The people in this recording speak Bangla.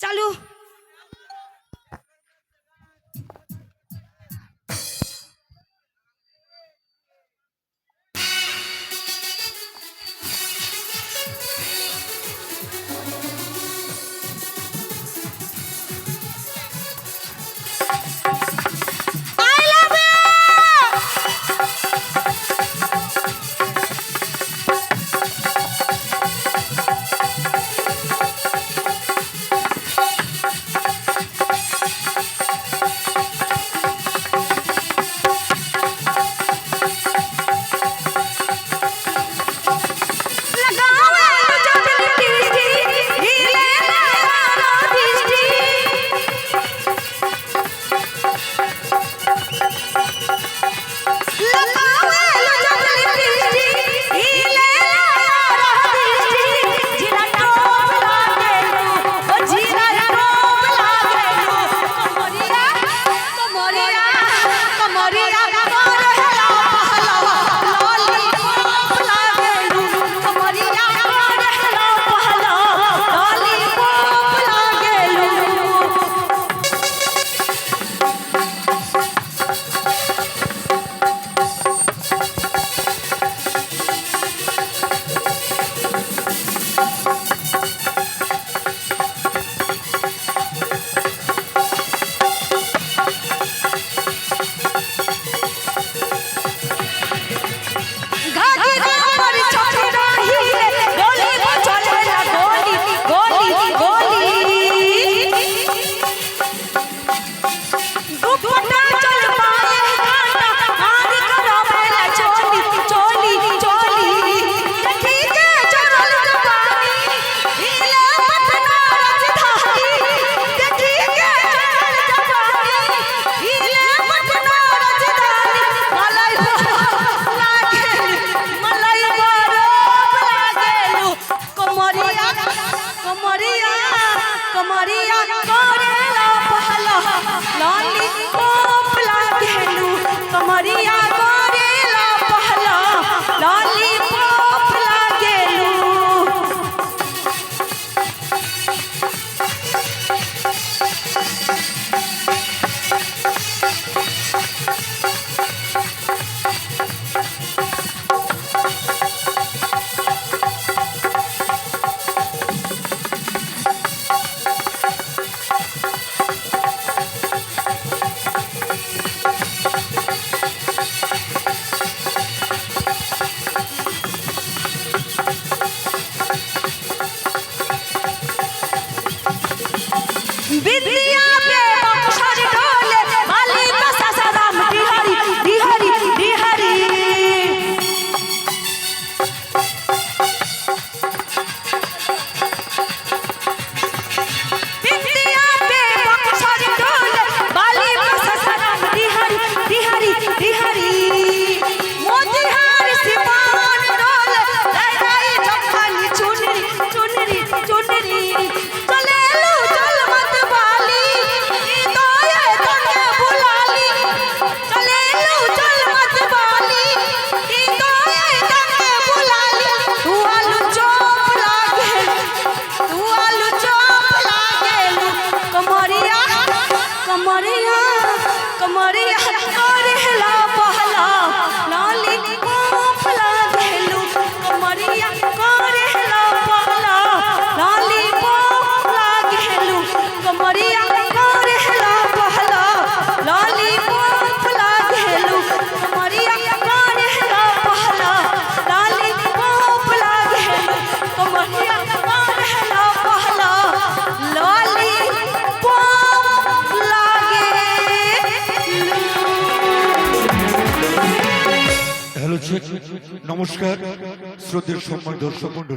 加油！কমরিয়া কমরিয়া করে লো ভালো ললিপপ লাগেলু তোমারিয়া बिंदी Money. নমস্কার শ্রদ্ধের সম্মান দর্শক মন্ডল